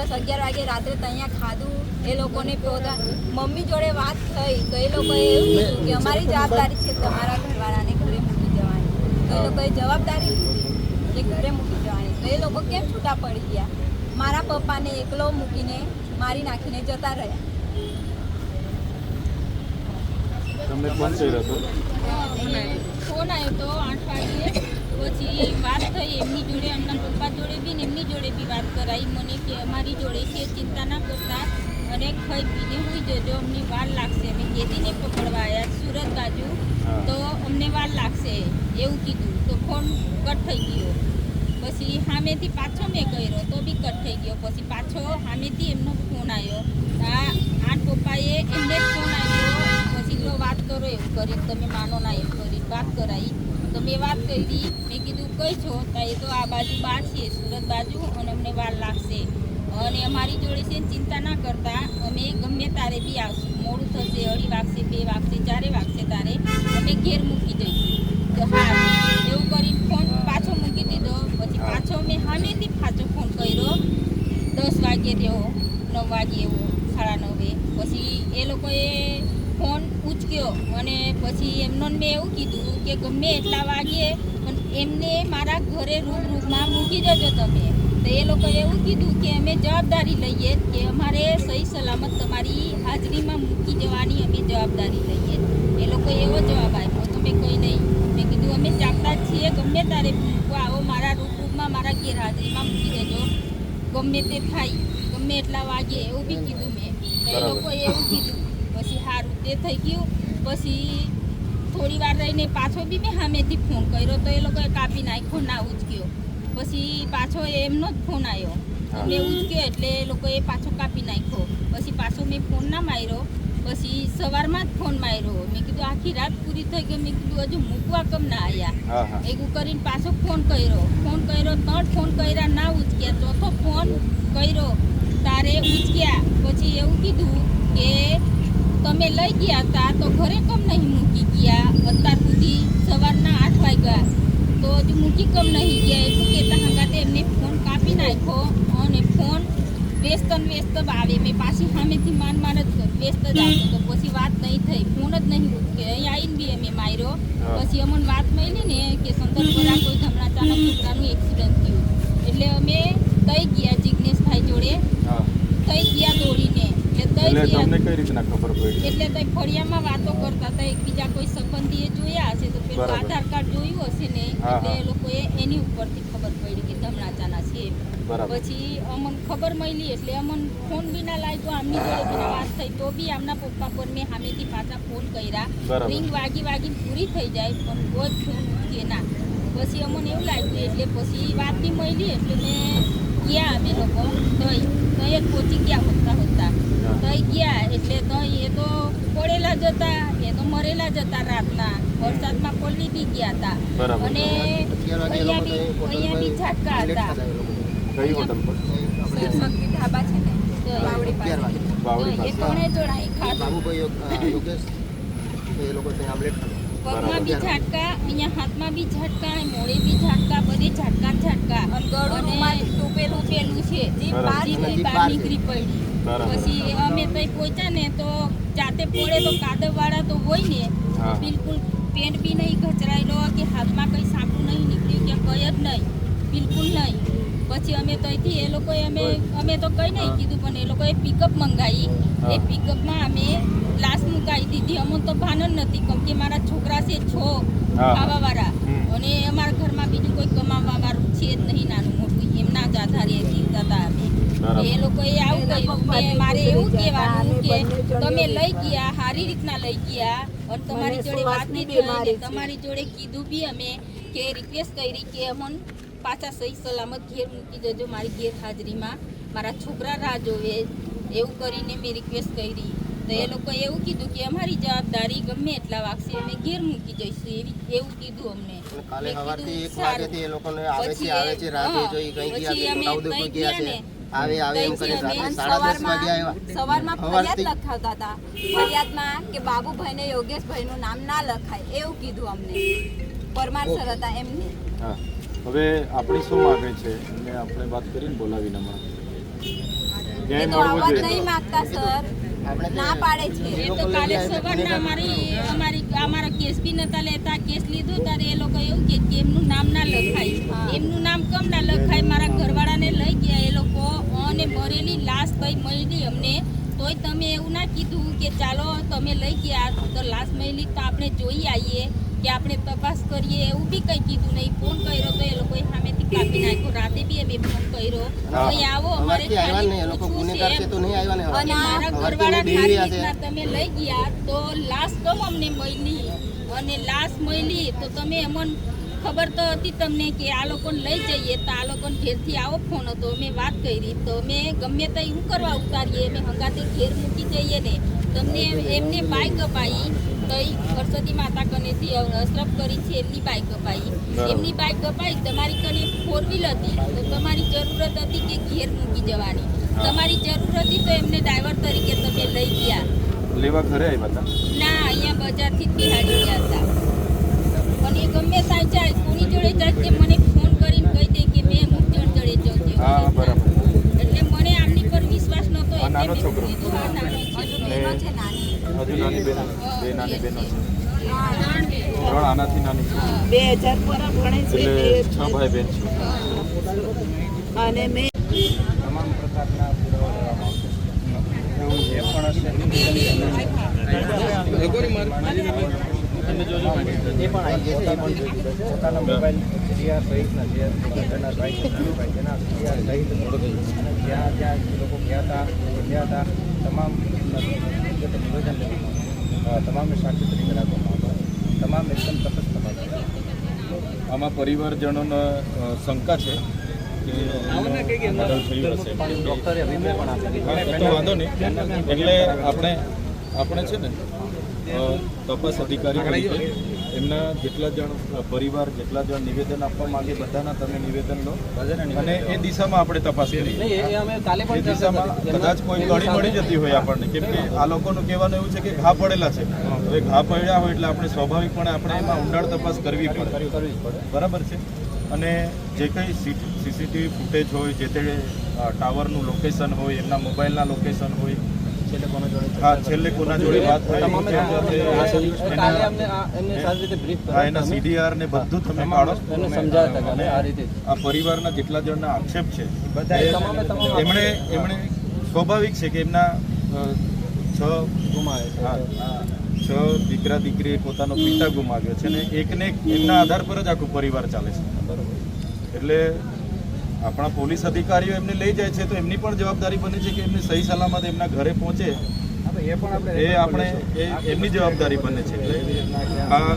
દિવસ અગિયાર વાગે રાત્રે ત્યાં ખાધું. એ લોકોને પોતા મમ્મી જોડે વાત થઈ તો એ લોકોએ એવું કીધું કે અમારી જવાબદારી છે તમારા ઘરવાળાને ઘરે મૂકી જવાની તો એ લોકોએ જવાબદારી લીધી કે ઘરે મૂકી જવાની તો એ લોકો કેમ છૂટા પડી ગયા? મારા પપ્પાને એકલો મૂકીને મારી નાખીને જતા રહ્યા. તમને ફોન કર્યો હતો? ફોન આવ્યો તો આઠ વાગે પછી વાત થઈ એમની જોડે એમના પપ્પા જોડે બી ને એમની જોડે બી વાત કરાવી મને કે અમારી જોડે છે ચિંતા ના કરતા. અને ખાઈ પીને હોઈ જજો અમને વાર લાગશે. અમે કેદીને પકડવા આવ્યા સુરત બાજુ તો અમને વાર લાગશે એવું કીધું. તો ફોન કટ થઈ ગયો. પછી સામેથી પાછો મેં કર્યો તો બી કટ થઈ ગયો. પછી પાછો સામેથી એમનો ફોન આવ્યો આ આઠ પપ્પાએ એમને ફોન આવ્યો પછી લો વાત કરો એવું કરી તમે માનો ના એમ કરી વાત કરાવી તો મેં વાત કરી. મેં કીધું કઈ છો? તો એ તો આ બાજુ બહાર છે સુરત બાજુ અને અમને વાર લાગશે. અને અમારી જોડે છે ચિંતા ના કરતા. અમે ગમે તારે બી આવશું. મોડું થશે અઢી વાગશે બે વાગશે ચારે વાગશે તારે અમે ઘેર મૂકી દઈશું. તો હા એવું કરીને ફોન પાછો મૂકી દીધો. પછી પાછો મેં હમેથી પાછો ફોન કર્યો. દસ વાગે તેઓ નવ વાગે એવો સાડા નવે. પછી એ લોકોએ ફોન ઉચક્યો અને પછી એમનો મેં એવું કીધું કે ગમે એટલા વાગે પણ એમને મારા ઘરે રૂમ રૂમમાં મૂકી જજો તમે. તો એ લોકોએ એવું કીધું કે અમે જવાબદારી લઈએ કે અમારે સહી સલામત તમારી હાજરીમાં મૂકી જવાની અમે જવાબદારી લઈએ. એ લોકોએ એવો જવાબ આપ્યો. તો મેં કંઈ નહીં. મેં કીધું અમે ચાપતા જ છીએ ગમે તારે મૂકવા આવો મારા રૂમ રૂમમાં મારા ગેરહાજરીમાં મૂકી દેજો. ગમે તે થાય ગમે એટલા વાગે એવું બી કીધું મેં. તો એ. લોકોએ એવું કીધું. પછી સારું તે થઈ ગયું. પછી થોડી વાર રહીને પાછો બી મેં સામેથી ફોન કર્યો તો એ લોકોએ કાપી નાખ્યો ના ઉચક્યો પછી પાછો એમનો જ ફોન આવ્યો. મેં ઉચક્યો એટલે એ લોકોએ પાછો કાપી નાખ્યો. પછી પાછો મેં ફોન ના માર્યો. પછી સવારમાં જ ફોન માર્યો. મેં કીધું આખી રાત પૂરી થઈ ગઈ. મેં કીધું હજુ મૂકવા કમ ના આવ્યા એવું કરીને પાછો ફોન કર્યો. ફોન કર્યો ત્રણ ફોન કર્યા ના ઉચક્યા. ચોથો ફોન કર્યો. તારે ઉચક્યા. પછી એવું કીધું કે તમે લઈ ગયા હતા તો ઘરે કેમ નહીં મૂકી ગયા? અત્યાર સુધી સવારના આઠ વાગ્યા. તો હજુ મૂકી કેમ નહીં ગયા? એટલું કહેતા હંગાતે એમને ફોન કાપી નાખ્યો અને ફોન વ્યસ્ત વ્યસ્ત આવે. મેં પાછી સામેથી માન માન જ વ્યસ્ત જ આવ્યો તો પછી વાત નહીં થઈ. ફોન જ નહીં ઉચકે અહીં આવીને બી અમે માર્યો. પછી અમને વાત મળી ને કે સંદર્ભરા કોઈ ચાલક છોકરાનું એક્સિડન્ટ થયું. એટલે અમે થઈ ગયા જિજ્ઞેશભાઈ જોડે. થઈ ગયા દોડીને. એટલે તમને કઈ રીતના ખબર પડી? એટલે તઈ ફળિયામાં વાતો કરતા હતા એકબીજા કોઈ સંબંધીએ જોયા હશે તો પેલું આધાર કાર્ડ જોયું હશે ને એટલે એ લોકોએ એની ઉપરથી ખબર પડી કે ધમણાચાના છે પછી અમન ખબર મળી એટલે અમન ફોન બી ના લાગ્યો આમની જોડે બી વાત થઈ તો બી આમના પપ્પા પર મેં સામેથી પાછા ફોન કર્યા. રિંગ વાગી વાગી પૂરી થઈ જાય પણ કોઈ ફોન કે ના. પછી અમને એવું લાગ્યું એટલે પછી વાત બી મળી એટલે મેં ગયા અમે લોકો તઈ. જ પહોંચી ગયા હોતા હોતા. તઈ ગયા એટલે તઈ એ તો પડેલા જ હતા એ તો મરેલા જ હતા રાતના. વરસાદમાં પલળી બી ગયા હતા. અને અહીંયા બી અહીંયા બી ઝાટકા હતા. કઈ હોટલ પર? શક્તિ ઢાબા છે ને. તો બાવડી પાસે. એ ત્રણે ખાધું બાબુભાઈ યોગેશ એ લોકો ત્યાં આમલેટ ખાધું. પગમાં બી ઝાટકા અહીંયા હાથમાં બી ઝાટકા મોડે બી ઝાટકા બધે ઝાટકા ઝાટકા. અને ગળુંમાંથી ટોપેલું પેલું છે. જે બરાબર. બહાર નીકળી પડી. પછી અમે તઈ પહોંચ્યા ને તો જાતે પડે તો કાદવ વાળા તો હોય ને બિલકુલ પેન્ટ બી નહીં ઘચરાયેલો કે હાથમાં કંઈ સાંકું નહીં નીકળ્યું કે કઈ જ નહીં. બિલકુલ નહીં. પછી અમે તઈથી એ લોકોએ અમે અમે તો કંઈ નહીં કીધું પણ એ લોકોએ પિકઅપ મંગાવી. એ પિકઅપમાં અમે લાશ મુકાવી દીધી. અમને તો ભાન જ નથી કેમ કે મારા છોકરા છે છો. ખાવાવાળા. અને અમારા ઘરમાં બીજું કોઈ કમાવા વાળું છે જ નહીં નાનું મોટું. એમના જ આધારે જીવતા હતા અમે. એ લોકોએ આવું કહ્યું કે મારે એવું કહેવાનું કે તમે લઈ ગયા સારી રીતના લઈ ગયા અને તમારી જોડે વાત નહીં તમારી જોડે કીધું બી અમે કે રિક્વેસ્ટ કરી કે અમન પાછા સહી સલામત ઘેર મૂકી દેજો મારી ગેરહાજરીમાં. મારા છોકરા રાહ જોવે એવું કરીને મેં રિક્વેસ્ટ કરી. તો એ લોકોએ એવું કીધું કે અમારી જવાબદારી ગમે એટલા વાગશે અમે ઘેર મૂકી જઈશું એવી એવું કીધું અમને. કાલે સવારથી એક વાગ્યાથી એ લોકોને આવે છે પછી આવે છે રાતે જોઈ કઈ ગયા છે અમે ગયા ગયા છે. આવે આવે એમ તઈ કરીને અમે રાત્રે સાડા દસ વાગે આવ્યા. સવારમાં ફરિયાદ લખાવતા હતા. ફરિયાદમાં કે બાબુભાઈ ને યોગેશભાઈનું નામ ના લખાય એવું કીધું અમને. પરમાર સર હતા એમને. હવે આપણી શું માગે છે? એમને આપણે વાત કરીને બોલાવીને હમણાં એ ન્યાય તો મળવો જોઈએ નહીં માંગતા સર. ના પાડે છે. એ તો કાલે સવારના અમારી અમારી અમારા કેસ બી નતા લેતા કેસ લીધું ત્યારે એ લોકો એવું કે કે એમનું નામ ના લખાય. એમનું નામ કેમ ના લખાય? મારા ઘરવાળાને લઈ ગયા એ લોકો. અને મરેલી લાશ ભાઈ મળી અમને. તોય તમે એવું ના કીધું કે ચાલો તમે લઈ ગયા તો લાશ મળી તો આપણે જોઈ આવીએ. કે આપણે તપાસ કરીએ એવું બી કંઈ કીધું નહીં. ફોન કર્યો તો એ લોકોએ સામેથી કાપી નાખ્યો. રાતે બી અમે ફોન કર્યો. હા. અહીં આવો અમારે લોકો પૂછવું છે અને મારા ઘરવાળા છે. રીતના તમે લઈ ગયા તો લાશ તો અમને મળી અને લાશ મળી તો તમે એમને ખબર તો હતી તમને કે આ લોકોને લઈ જઈએ તો આ લોકોને ઘેરથી આવો ફોન હતો. અમે વાત કરી. તો અમે ગમે તે શું કરવા ઉતારીએ. અમે હંગાતે ઘેર મૂકી જઈએ ને. તમને એમને બાઈક અપાઈ. તો ઈ સરસ્વતી માતા કનેથી અશરફ કરી છે એમની બાઇક અપાઈ એમની બાઇક કપાઈ તમારી કને ફોર વ્હીલ હતી તો તમારી જરૂરત હતી કે ઘેર મૂકી જવાની. તમારી જરૂર હતી તો એમને ડ્રાઈવર તરીકે તમે લઈ ગયા. લેવા ઘરે આવ્યા હતા? ના અહીંયા બજારથી જ બિહાડી ગયા હતા. એ ગમે જાય કોની જોડે જાય તે મને ફોન કરીને કહી દે કે મેં અમુક જણ જોડે જાઉં છું. હા બરાબર એટલે મને આમની પર વિશ્વાસ નતો આ નાનો એટલે મેં છોકરો. કીધું, હા, નાનો હજુ છોકરો. બહેનો છે નાની હજુ નાની બહેનો બે નાની બહેનો છે. ત્રણ આનાથી નાની છે. બે હજાર પર ભણે છે છ ભાઈ બહેન છે. અને મેં તમામ પ્રકારના પોતાના મોબાઈલ સીઆર સહિતના જે ઘરના બાઇક તેના સીઆર સહિત જ્યાં જ્યાં લોકો ગયા હતા ગયા હતા તમામ નિવેદન તમામને સાક્ષી તરીકે રાખવામાં આવે તમામ એકદમ તટસ્થ તપાસ આમાં પરિવારજનોને શંકા છે એટલે આપણે આપણે છે ને તપાસ અધિકારી એમના જેટલા જણ પરિવાર જેટલા જણ નિવેદન આપવા માંગે બધાના તમે નિવેદન લો. અને એ દિશામાં આપણે તપાસ કરીએ. એ દિશામાં કદાચ કોઈ કડી મળી જતી હોય આપણને. કેમ કે આ લોકોનું કહેવાનું એવું છે કે ઘા પડેલા છે. હવે ઘા પડ્યા હોય એટલે આપણે સ્વાભાવિકપણે આપણે એમાં ઊંડાણ તપાસ કરવી પડે. કરવી પડે. બરાબર છે? અને જે કંઈ સીસીટીવી ફૂટેજ હોય જે તે ટાવરનું લોકેશન હોય એમના મોબાઈલના લોકેશન હોય હા છેલ્લે કોના જોડે વાત થઈ? હા એના સીડીઆર ને બધું તમે કાઢો. કે આ રીતે આ પરિવારના જેટલા જણના આક્ષેપ છે એમણે એમણે સ્વાભાવિક છે કે એમના છ છે. દીકરા દીકરી પોતાનો પિતા ગુમાવ્યો છે ને એકને એમના આધાર પર જ આખું પરિવાર ચાલે છે. એટલે આપણા પોલીસ અધિકારીઓ એમને લઈ જાય છે તો એમની પણ જવાબદારી બને છે કે એમને સહી સલામત એમના ઘરે પહોંચે. એ પણ આપણે એ એમની જવાબદારી બને છે. એટલે આ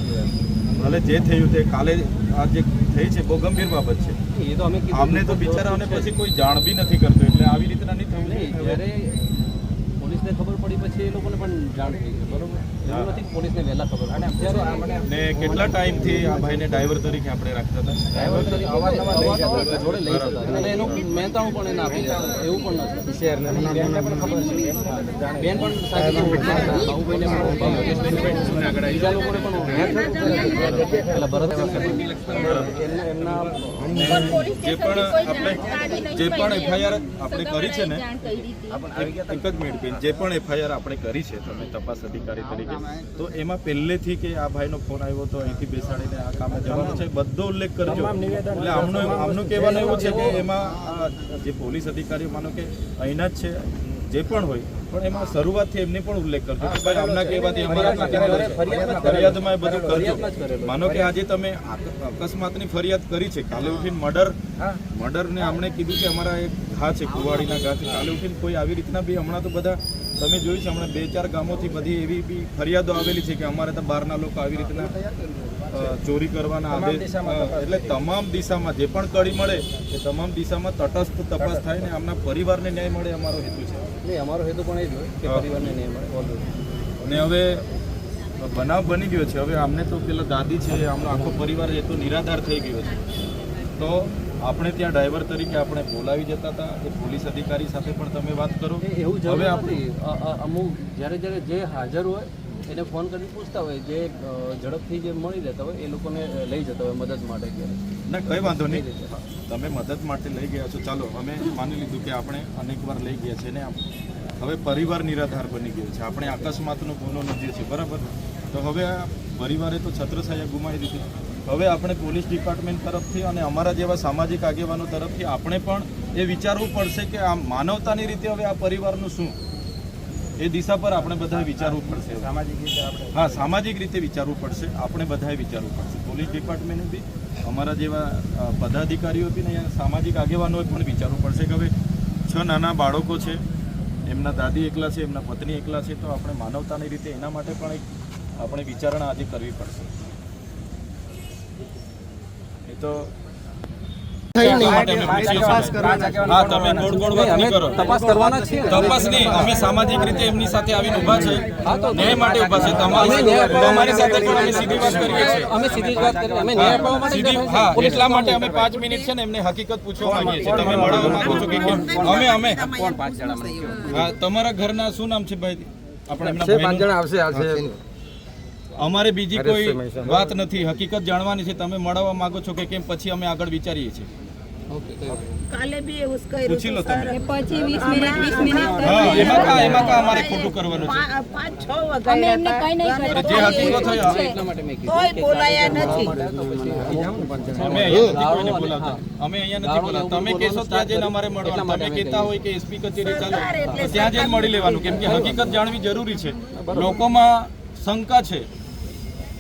ભલે જે થયું તે કાલે આ જે થઈ છે બહુ ગંભીર બાબત છે. એ તો અમે અમને તો બિચારાઓને પછી કોઈ જાણ બી નથી કરતું એટલે આવી રીતના નહીં થયું પોલીસને ખબર પડી પછી એ લોકોને પણ જાણ થઈ બરોબર? ને કેટલા ટાઈમથી આ ભાઈને ડ્રાઈવર તરીકે આપણે રાખતા હતા? ડ્રાઈવર તરીકે અવારનવાર લઈ જતા હતા, જોડે લઈ જતા. અને એનું મહેનતાણું પણ એને આપી એવું પણ નથી. જે પણ આપણે જે પણ એફઆઈઆર આપણે કરી છે ને જાણ એક જ મિનિટ બેન. જે પણ એફઆઈઆર આપણે કરી છે તમે તપાસ અધિકારી તરીકે તો એમાં પહેલેથી કે આ ભાઈનો ફોન આવ્યો તો અહીંથી બેસાડીને આ કામે જવાનું છે? બધો ઉલ્લેખ કરજો. એટલે આમનું આમનું કહેવાનું એવું છે કે એમાં જે પોલીસ અધિકારીઓ માનો કે અહીંના જ છે જે પણ હોય પણ એમાં શરૂઆતથી એમને પણ ઉલ્લેખ કરજો. કે ભાઈ આમના કહેવાથી અમારા ફરિયાદમાં એ બધું કરજો. માનો કે આજે તમે અકસ્માતની ફરિયાદ કરી છે. કાલે ઉઠીને મર્ડર મર્ડરને આમણે કીધું કે અમારા એક ઘા છે કુવાડીના ઘા છે. કાલે ઉઠીને કોઈ આવી રીતના બી હમણાં તો બધા તમે જોયું છે હમણાં બે ચાર ગામોથી બધી એવી બી ફરિયાદો આવેલી છે કે અમારે તો બહારના લોકો આવી રીતના ચોરી કરવાના આદેશ એટલે તમામ દિશામાં જે પણ કડી મળે એ તમામ દિશામાં તટસ્થ તપાસ થાય ને આમના પરિવારને ન્યાય મળે અમારો હેતુ છે. નહીં અમારો હેતુ પણ એ જ હોય કે પરિવારને ન્યાય મળે અને હવે બનાવ બની ગયો છે. હવે આમને તો પેલા દાદી છે આમનો આખો પરિવાર એ તો નિરાધાર થઈ ગયો છે. તો આપણે ત્યાં ડ્રાઈવર તરીકે આપણે બોલાવી જતા હતા એ પોલીસ અધિકારી સાથે પણ તમે વાત કરો. એવું હવે આપણે અમુક જ્યારે જ્યારે જે હાજર હોય એને ફોન કરીને પૂછતા હોય જે ઝડપથી જે મળી લેતા હોય એ લોકોને લઈ જતા હોય મદદ માટે ના કંઈ વાંધો નહીં. તમે મદદ માટે લઈ ગયા છો. ચાલો અમે માની લીધું કે આપણે અનેક વાર લઈ ગયા છે ને હવે પરિવાર નિરાધાર બની ગયો છે. આપણે અકસ્માતનો ગુનો નોંધીએ છીએ બરાબર? તો હવે આ પરિવારે તો છત્રછાયા ગુમાવી દીધી. હવે આપણે પોલીસ ડિપાર્ટમેન્ટ તરફથી અને અમારા જેવા સામાજિક આગેવાનો તરફથી આપણે પણ એ વિચારવું પડશે કે આ માનવતાની રીતે હવે આ પરિવારનું શું? એ દિશા પર આપણે બધાએ વિચારવું પડશે. સામાજિક રીતે આપણે હા સામાજિક રીતે વિચારવું પડશે. આપણે બધાએ વિચારવું પડશે. પોલીસ ડિપાર્ટમેન્ટ બી અમારા જેવા પદાધિકારીઓ બી ને સામાજિક આગેવાનોએ પણ વિચારવું પડશે કે હવે છ નાના બાળકો છે એમના દાદી એકલા છે એમના પત્ની એકલા છે તો આપણે માનવતાની રીતે એના માટે પણ એક આપણે વિચારણા આજે કરવી પડશે. એ તો હા તમે ગોળ ગોળ વાત નહીં કરો. તપાસ કરવાના જ તપાસ નહીં અમે સામાજિક રીતે એમની સાથે આવીને ઊભા છે. ન્યાય માટે ઊભા છે. તમારી તમારી સાથે પણ અમે સીધી વાત કરીએ છીએ. અમે સીધી વાત કરી અમે ન્યાય અપાવવા માટે સીધી હા એટલા માટે અમે પાંચ મિનિટ છે ને એમને હકીકત પૂછવા માંગીએ છીએ. તમે મળવા માંગો છો કે કેમ? અમે અમે. હા તમારા ઘરના શું નામ છે ભાઈ આપણે એમના ભાઈનું? અમારે બીજી કોઈ વાત નથી. હકીકત જાણવાની છે. તમે મળવા માંગો છો કે કેમ પછી અમે આગળ વિચારીએ છીએ. કાલે બી એવું કર્યું પૂછી મિનિટ મિનિટ હા એમાં કા એમાં કા અમારે ખોટું કરવાનું છે? પાંચ છ અમે એમને કઈ નહીં કર્યું. જે હકીકત હોય એટલા માટે મેં કીધું તોય બોલાયા નથી. અમે અહીંયા નથી. બોલાવતા. અમે અહીંયા નથી બોલાવતા. તમે કહેશો ત્યાં જઈને અમારે મળવાનું. તમે કહેતા હોય કે એસપી કચેરી ચાલો. ત્યાં જઈને મળી લેવાનું. કેમ કે હકીકત જાણવી જરૂરી છે. લોકોમાં શંકા છે.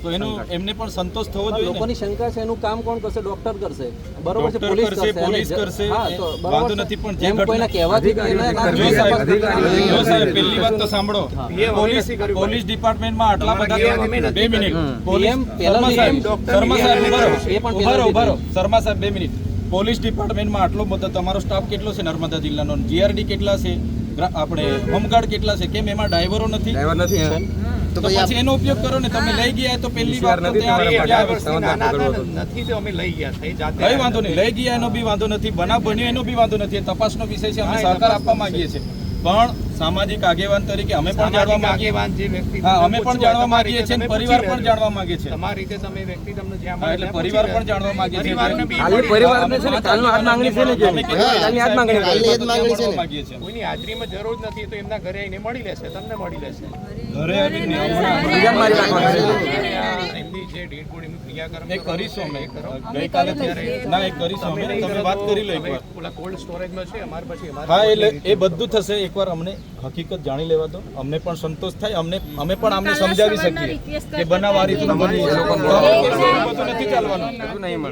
તો એનો એમને પણ સંતોષ થવો જોઈએ લોકોની શંકા છે એનું કામ કોણ કરશે? ડોક્ટર કરશે. બરોબર છે પોલીસ કરશે, પોલીસ કરશે, વાંધો નથી, પણ જે કોઈના કહેવાથી કે જો સાહેબ પહેલી વાત તો સાંભળો. પોલીસ પોલીસ ડિપાર્ટમેન્ટમાં આટલા બધા બે મિનિટ. પોલીસ પહેલા શર્મા સાહેબ શર્મા સાહેબ ઊભા રહો. એ પણ ઊભા રહો, શર્મા સાહેબ બે મિનિટ. પોલીસ ડિપાર્ટમેન્ટમાં આટલો બધો તમારો સ્ટાફ કેટલો છે? નર્મદા જિલ્લાનો. જીઆરડી કેટલા છે? આપણે હોમગાર્ડ કેટલા છે? કેમ એમાં ડ્રાઈવરો નથી? તો પછી એનો ઉપયોગ કરો ને તમે લઈ ગયા તો પહેલી વાર. નથી તો અમે લઈ ગયા થઈ જાતે. કઈ વાંધો નહીં લઈ ગયા એનો બી વાંધો નથી બનાવ બન્યો એનો બી વાંધો નથી તપાસનો વિષય છે અમે સહકાર આપવા માંગીએ છીએ. પણ સામાજિક આગેવાન તરીકે અમે પણ જાણવા આગેવાન જે વ્યક્તિ હા અમે પણ જાણવા માંગીએ છીએ અને પરિવાર પણ જાણવા માંગે છે તમારી રીતે તમે વ્યક્તિ તમને જ્યાં હા, એટલે પરિવાર પણ જાણવા માંગે છે ખાલી મળી પરિવાર ને છે ને કાલનો આજ માંગણી છે ને કે કાલની આજ માંગણી માંગીએ છીએ. કોઈની હાજરીમાં જરૂર નથી તો એમના ઘરે આવીને મળી લેશે તમને મળી લેશે. એ અમે. કરો. ગઈકાલે ના એ અમે. તમે વાત કરી લો એકવાર. ઓલા કોલ્ડ સ્ટોરેજમાં છે અમારી પછી અમારી હા એટલે એ બધું થશે. એકવાર અમને હકીકત જાણી લેવા દો. અમને પણ સંતોષ થાય. અમને અમે પણ આમને સમજાવી શકીએ કે બનાવ આ નથી ચાલવાનું.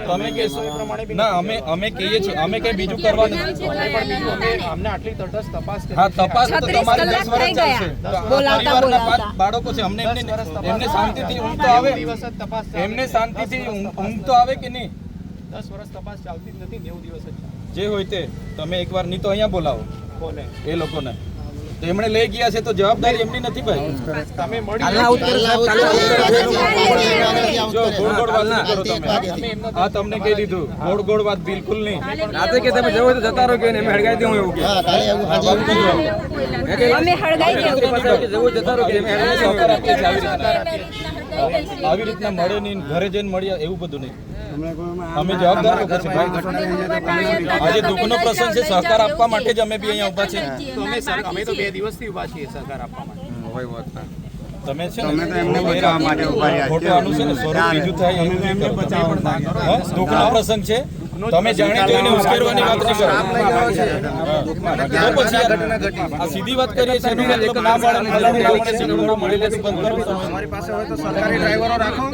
તમે કહેશો એ પ્રમાણે ના અમે અમે કહીએ છીએ. અમે કઈ બીજું કરવાનું અમને આટલી તટસ્થ તપાસ હા તપાસ તો તમારી દસ વર્ષ ચાલશે બાળકો છે અમને એમને શાંતિથી ઊંઘ તો આવે. તપાસ એમને શાંતિથી ઊંઘ ઊંઘ તો આવે કે નહીં? દસ વર્ષ તપાસ ચાલતી જ નથી નેવું દિવસ જ. જે હોય તે. તમે એકવાર નહીં તો અહીંયા બોલાવો. કોને એ લોકોને. તો એમણે લઈ ગયા છે તો જવાબદારી એમની નથી ભાઈ. તમે આ તમને કહી દીધું. ગોળ ગોળ વાત બિલકુલ નહીં. રાતે કે તમે જવો તો જતા રહો કે અમે હળગાઈ દઉં એવું કે. અમે હળગાઈ જતા રહો કે અમે હળગાઈ દઉં. આવી રીતના મળે નહીં ઘરે જઈને મળ્યા એવું બધું નહીં. અમે જવાબદાર લોકો છે આજે દુઃખનો પ્રસંગ છે સહકાર આપવા માટે જ અમે બી અહીંયા ઊભા છીએ. અમે તો બે દિવસથી ઊભા છીએ સહકાર આપવા માટે. તમે છે ને આનું છે ને સ્વરૂપ બીજું થાય? દુઃખનો પ્રસંગ છે. તમે જાણી જોઈને ઉશ્કેરવાની વાત કરો તો પછી આ સીધી વાત કરીએ છીએ ના મળે ફલાણું ના મળે સીધું મળી લે તો બંધ કરો તમે. પાસે હોય તો સરકારી ડ્રાઈવરો રાખો.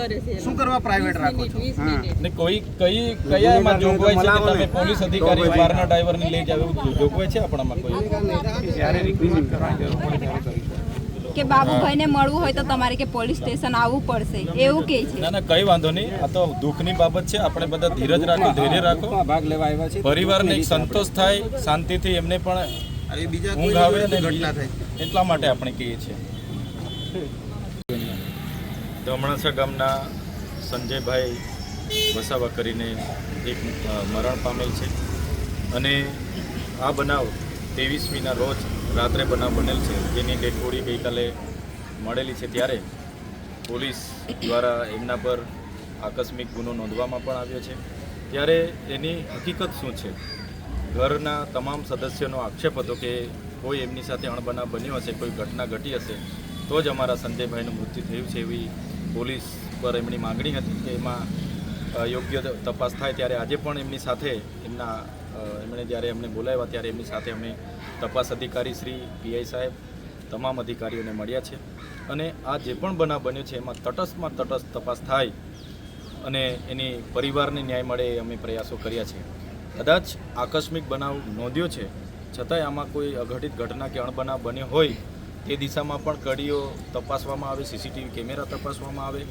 શું કરવા પ્રાઇવેટ રાખો છો? ને કોઈ કઈ કયા એમાં જોગવાઈ છે કે તમે પોલીસ અધિકારી બહારના ડ્રાઈવરને લઈ જાવ જોગવાઈ છે આપણામાં કોઈ? જ્યારે રિક્વિઝિટ કરવા જરૂર પડે ત્યારે કે બાબુભાઈને મળવું હોય તો તમારે કે પોલીસ સ્ટેશન આવવું પડશે. એવું કે છે. ના ના કઈ વાંધો નહીં. આ તો દુઃખની બાબત છે. આપણે બધા ધીરજ રાખો ધૈર્ય રાખો. ભાગ લેવા આવ્યા છે પરિવારને એક સંતોષ થાય શાંતિથી એમને પણ ઊંઘ આવે અને એટલા માટે આપણે કહીએ છીએ. ધમણાસા ગામના સંજયભાઈ વસાવા કરીને એક મરણ પામેલ છે. અને આ બનાવ ત્રેવીસમીના રોજ રાત્રે બનાવ બનેલ છે. જેની ડેડ બોડી ગઈકાલે મળેલી છે ત્યારે પોલીસ દ્વારા એમના પર આકસ્મિક ગુનો નોંધવામાં પણ આવ્યો છે. ત્યારે એની હકીકત શું છે? ઘરના તમામ સદસ્યોનો આક્ષેપ હતો કે કોઈ એમની સાથે અણબનાવ બન્યો હશે, કોઈ ઘટના ઘટી હશે, તો જ અમારા સંજયભાઈનું મૃત્યુ થયું છે એવી પોલીસ પર એમની માગણી હતી કે એમાં યોગ્ય તપાસ થાય. ત્યારે આજે પણ એમની સાથે એમના એમણે જ્યારે અમને બોલાવ્યા ત્યારે એમની સાથે અમે તપાસ અધિકારી શ્રી પીઆઈ સાહેબ તમામ અધિકારીઓને મળ્યા છે. અને આ જે પણ બનાવ બન્યો છે, એમાં તટસ્થમાં તટસ્થ તપાસ થાય અને એની પરિવારને ન્યાય મળે એ અમે પ્રયાસો કર્યા છે. કદાચ આકસ્મિક બનાવ નોંધ્યો છે, છતાંય આમાં કોઈ અઘટિત ઘટના કે અણબનાવ બન્યો હોય તે દિશામાં પણ કડીઓ તપાસવામાં આવે સીસીટીવી કેમેરા તપાસવામાં આવે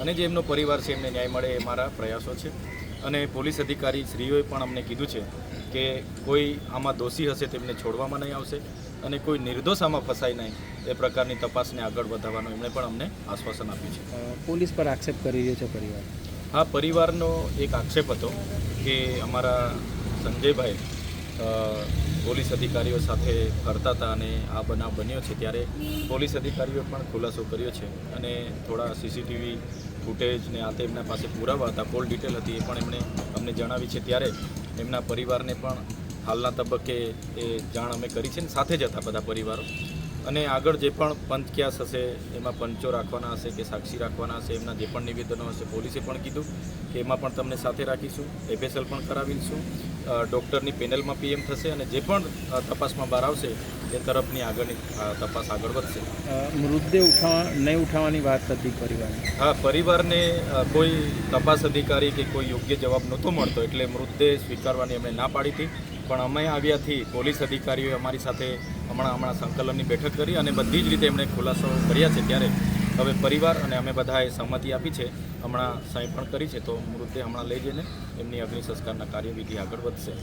અને જે એમનો પરિવાર છે એમને ન્યાય મળે એ મારા પ્રયાસો છે. અને પોલીસ અધિકારી શ્રીઓએ પણ અમને કીધું છે કે કોઈ આમાં દોષી હશે તેમને છોડવામાં નહીં આવશે અને કોઈ નિર્દોષ આમાં ફસાય નહીં એ પ્રકારની તપાસને આગળ વધારવાનું એમણે પણ અમને આશ્વાસન આપ્યું છે. પોલીસ પર આક્ષેપ કરી રહ્યો છે પરિવાર? હા પરિવારનો એક આક્ષેપ હતો કે અમારા સંજયભાઈ પોલીસ અધિકારીઓ સાથે ફરતા હતા અને આ બનાવ બન્યો છે. ત્યારે પોલીસ અધિકારીઓએ પણ ખુલાસો કર્યો છે અને થોડા સીસીટીવી ફૂટેજ ને આ તે એમના પાસે પુરાવા હતા. કોલ ડિટેલ હતી એ પણ એમણે અમને જણાવી છે ત્યારે. એમના પરિવારને પણ હાલના તબક્કે એ જાણ અમે કરી છે ને સાથે જ હતા બધા પરિવારો. અને આગળ જે પણ પંચ ક્યાસ હશે, એમાં પંચો રાખવાના હશે કે સાક્ષી રાખવાના હશે, એમના જે પણ નિવેદનો હશે, પોલીસે પણ કીધું કે એમાં પણ તમને સાથે રાખીશું એફએસએલ પણ કરાવીશું. ડૉક્ટરની પેનલમાં પીએમ થશે અને જે પણ તપાસમાં બહાર આવશે એ તરફની આગળની તપાસ આગળ વધશે. મૃતદેહ ઉઠાવવા નહીં ઉઠાવવાની વાત હતી પરિવારની? હા પરિવારને કોઈ તપાસ અધિકારી કે કોઈ યોગ્ય જવાબ નહોતો મળતો એટલે મૃતદેહ સ્વીકારવાની અમે ના પાડી હતી. પણ અમે આવ્યાથી પોલીસ અધિકારીઓએ અમારી સાથે હમણાં હમણાં સંકલનની બેઠક કરી અને બધી જ રીતે એમણે ખુલાસો કર્યા છે. ત્યારે હવે પરિવાર અને અમે બધાએ સહમતિ આપી છે. હમણાં સહી પણ કરી છે. તો મૃતદેહ હમણાં લઈ જઈને એમની અગ્નિ સંસ્કારના કાર્યવિધિ આગળ વધશે.